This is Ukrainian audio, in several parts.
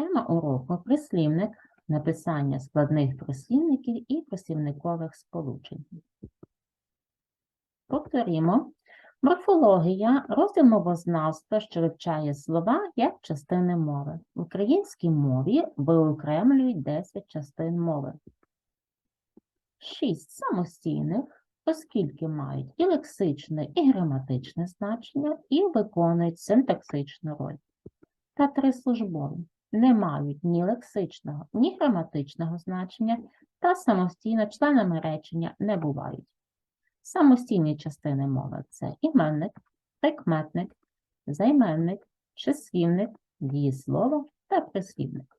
Тема уроку прислівник, написання складних прислівників і прислівникових сполучень. Повторімо. Морфологія – розділ мовознавства, що вивчає слова як частини мови. В українській мові виокремлюють 10 частин мови. 6 самостійних, оскільки мають і лексичне, і граматичне значення, і виконують синтаксичну роль. Та три службові не мають ні лексичного, ні граматичного значення та самостійно членами речення не бувають. Самостійні частини мови це іменник, прикметник, займенник, числівник, дієслово та прислівник.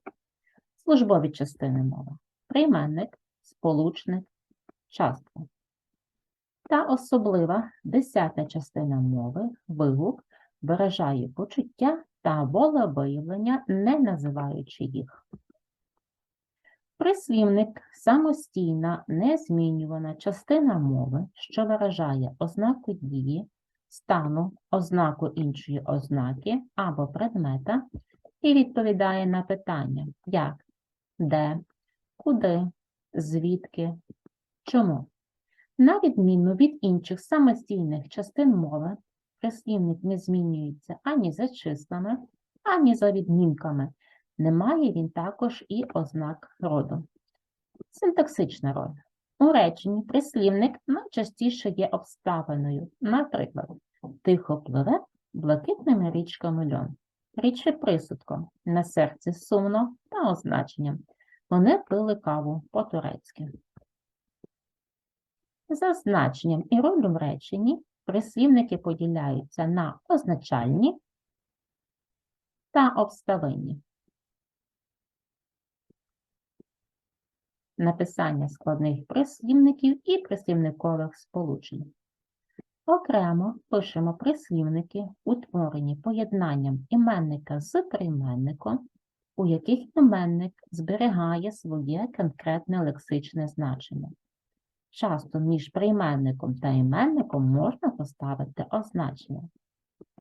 Службові частини мови прийменник, сполучник, частка. Та особлива десята частина мови, вигук, виражає почуття та волевиявлення, не називаючи їх. Прислівник самостійна, незмінювана частина мови, що виражає ознаку дії, стану, ознаку іншої ознаки або предмета і відповідає на питання як, де, куди, звідки, чому. На відміну від інших самостійних частин мови, прислівник не змінюється ані за числами, ані за відмінками. Немає він також і ознак роду. Синтаксична роль. У реченні прислівник найчастіше є обставиною. Наприклад, тихо пливе блакитними річками льон. Річ є присудком, на серці сумно та означенням. Вони пили каву по-турецьки. За значенням і ролью в реченні прислівники поділяються на означальні та обставинні. Написання складних прислівників і прислівникових сполучень. Окремо пишемо прислівники, утворені поєднанням іменника з прийменником, у яких іменник зберігає своє конкретне лексичне значення. Часто між прийменником та іменником можна поставити означення.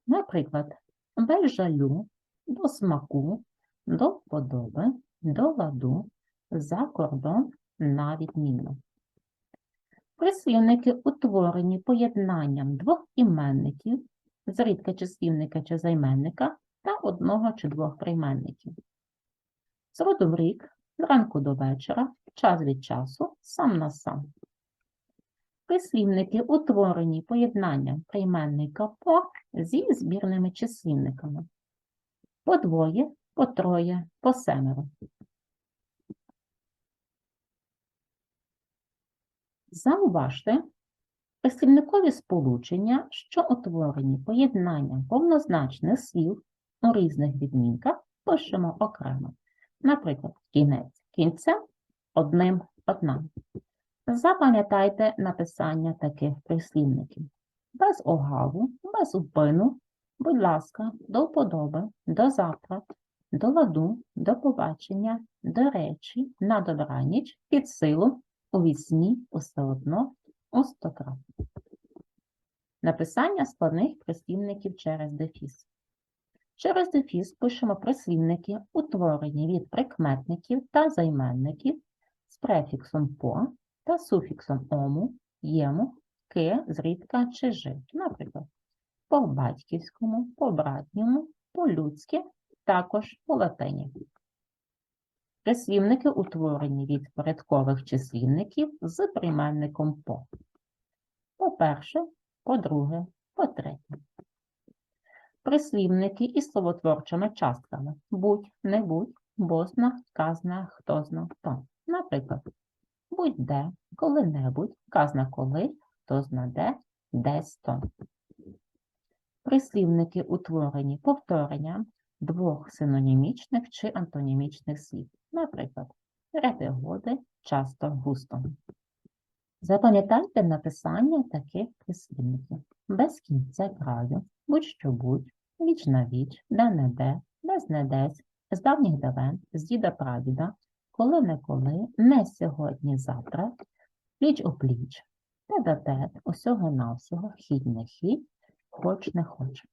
Наприклад, без жалю, до смаку, до вподоби, до ладу, за кордон на відміну. Прислівники утворені поєднанням двох іменників, зрідка числівника чи займенника, та одного чи двох прийменників. З роду в рік, зранку до вечора, час від часу, сам на сам. Прислівники утворені поєднанням прийменника по зі збірними числівниками. По двоє, по троє, по семеро. Зауважте, прислівникові сполучення, що утворені поєднанням повнозначних слів у різних відмінках, пишемо окремо. Наприклад, кінець кінцем, одним одна. Запам'ятайте написання таких прислівників. Без огаву, без упину, будь ласка, до вподоби, до завтра, до ладу, до побачення, до речі, на добраніч, під силу, у вісні, усе одно, у стократ. Написання складних прислівників через дефіс. Через дефіс пишемо прислівники, утворені від прикметників та займенників з префіксом по та суфіксом ому, єму, ки, зрідка чи жи. Наприклад, по батьківському, по братньому, по-людськи, також по латині. Прислівники утворені від порядкових числівників з прийменником по. По-перше, по-друге, по-третє. Прислівники із словотворчими частками будь, не будь, бозна, казна, хтозна то. Наприклад, будь-де, коли-небудь, казна коли, хто зна де, десь то. Прислівники утворені повторенням двох синонімічних чи антонімічних слів. Наприклад, репигоди, часто, густо. Запам'ятайте написання таких прислівників. Без кінця краю, будь-що будь, віч на віч, де не де, десь не десь, з давніх давен, з діда прадіда, коли не коли, не сьогодні, завтра, пліч у пліч, те тет, усього навсього, хідь не хідь, хоч не хоч.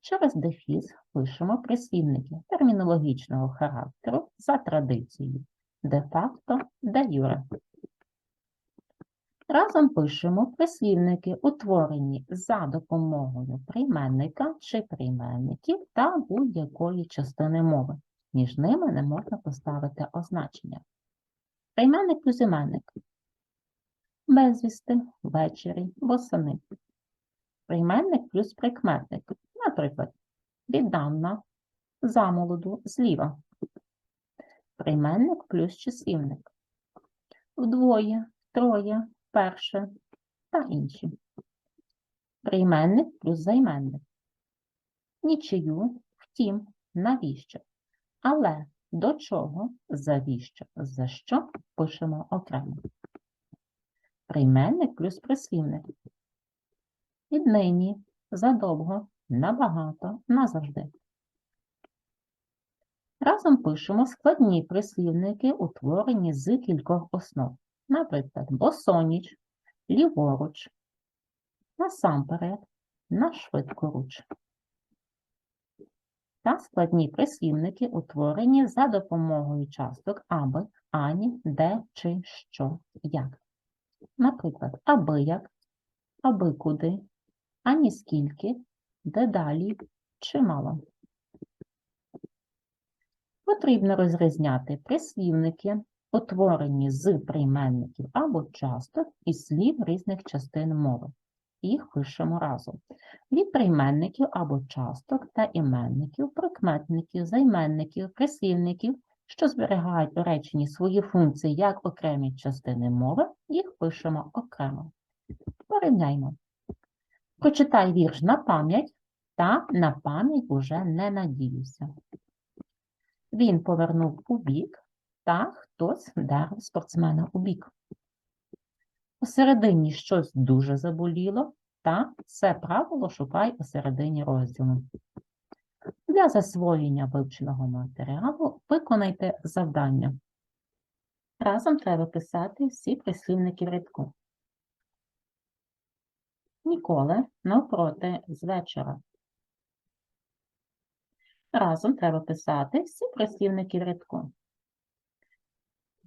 Через дефіс пишемо прислівники термінологічного характеру за традицією де-факто, де-юре. Разом пишемо прислівники, утворені за допомогою прийменника чи прийменників та будь-якої частини мови. Між ними не можна поставити означення. Прийменник плюс іменник. Безвісти, ввечері, восени. Прийменник плюс прикметник. Наприклад, віддавна, замолоду, зліва. Прийменник плюс числівник. Вдвоє, троє, перше та інші. Прийменник плюс займенник. Нічию, втім, навіщо. Але до чого, завіщо, за що пишемо окремо. Прийменник плюс прислівник. Віднині, задовго, набагато, назавжди. Разом пишемо складні прислівники, утворені з кількох основ. Наприклад, босоніч, ліворуч, насамперед, нашвидкоруч. Та складні прислівники, утворені за допомогою часток аби, ані, де, чи, що, як. Наприклад, аби як, аби куди, ані скільки, дедалі, чимало. Потрібно розрізняти прислівники, утворені з прийменників або часток і слів різних частин мови. Їх пишемо разом. Від прийменників або часток та іменників, прикметників, займенників, прислівників, що зберігають у реченні свої функції як окремі частини мови, їх пишемо окремо. Порівняймо. Прочитай вірш на пам'ять та на пам'ять уже не надіюся. Він повернув у бік, та хтось вдарив спортсмена у бік. Посередині щось дуже заболіло, та це правило шукай посередині розділу. Для засвоєння вивченого матеріалу виконайте завдання. Разом треба писати всі прислівники в рядку. Ніколи навпроти з вечора. Разом треба писати всі прислівники в рядку.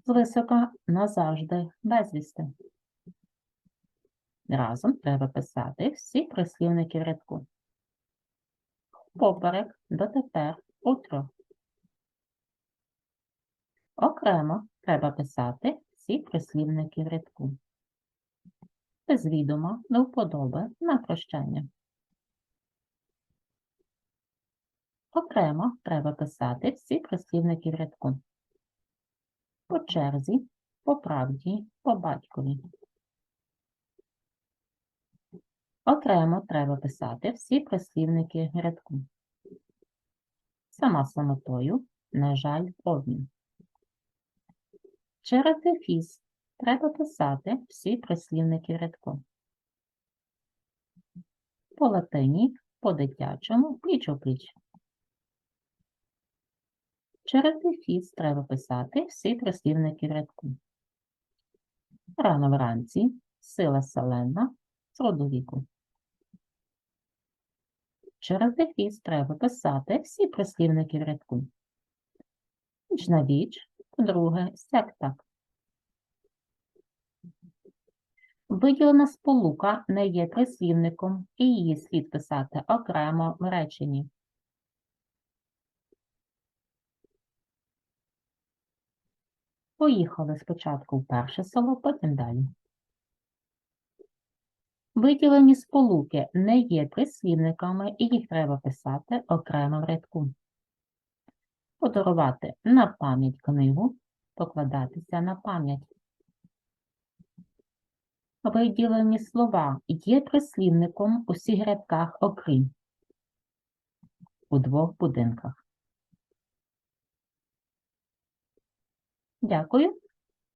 Звисока назавжди безвісти. Разом треба писати всі прислівники в рядку. Поперек, дотепер, утро. Окремо треба писати всі прислівники в рядку. Без відома, до вподоби, на прощання. Окремо треба писати всі прислівники в рядку. По черзі, по правді, по батькові. Окремо треба писати всі прислівники рядку. Сама самотою, на жаль, обмін. Через дефіс треба писати всі прислівники рядку. По латині, по дитячому, пліч. Через дефіс треба писати всі прислівники рядку. Рано вранці, сила селена, з роду віку. Через дефіс треба писати всі прислівники в рядку. Віч віч, по-друге, сяк. Виділена сполука не є прислівником, і її слід писати окремо в реченні. Поїхали спочатку в перше село, потім далі. Виділені сполуки не є прислівниками, і їх треба писати окремо в рядку. Подарувати на пам'ять книгу, покладатися на пам'ять. Виділені слова є прислівником у всіх рядках окрім у двох будинках. Дякую.